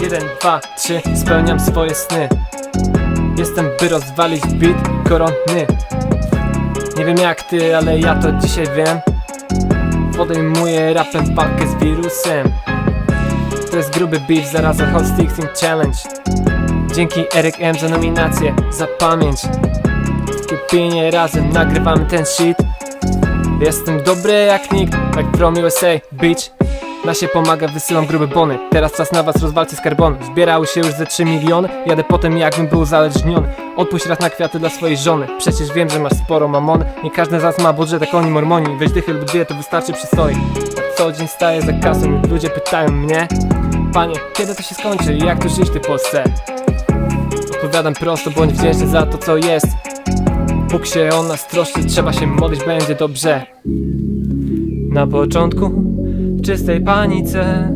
jeden, dwa, trzy Spełniam swoje sny. Jestem by rozwalić beat koronny. Nie wiem jak ty, ale ja to dzisiaj wiem. Podejmuję rapem walkę z wirusem. To jest gruby beef, zarazem Hot Team Challenge. Dzięki Eric M za nominację, za pamięć. Kupienie razem nagrywamy ten shit. Jestem dobry jak nikt, jak from USA Beach na się pomaga, wysyłam grube bony. Teraz czas na was rozwalcie z karbonu Zbierały się już ze 3 miliony. Jadę potem jakbym był uzależniony. Odpuść raz na kwiaty dla swojej żony. Przecież wiem, że masz sporo mamon. Nie każdy z nas ma budżet jak oni mormoni. Weź dychy lub dwie, to wystarczy przystoi co dzień staję za kasą ludzie pytają mnie Panie, kiedy to się skończy i jak tu żyć w Polsce? Odpowiadam prosto, bądź wdzięczny za to co jest. Bóg się o nas troszczy, trzeba się modlić, będzie dobrze. Na początku czystej panice.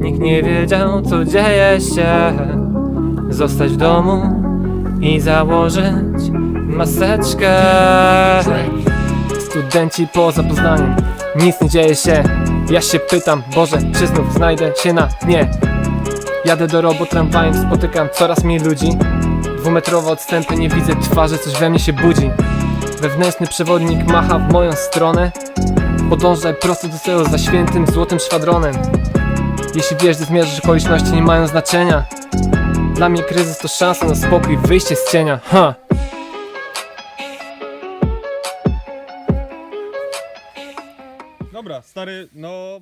Nikt nie wiedział co dzieje się. Zostać w domu i założyć maseczkę. Studenci po zapoznaniu Nic nie dzieje się. Ja się pytam, Boże, czy znów znajdę się na dnie? Jadę do robot tramwajem, spotykam coraz mniej ludzi. Dwumetrowe odstępy, nie widzę twarzy, coś we mnie się budzi. Wewnętrzny przewodnik macha w moją stronę Podążaj prosto do celu za świętym złotym szwadronem. Jeśli wiesz, gdy zmierzasz, okoliczności nie mają znaczenia. Dla mnie kryzys to szansa na spokój, wyjście z cienia, ha! Dobra, stary, no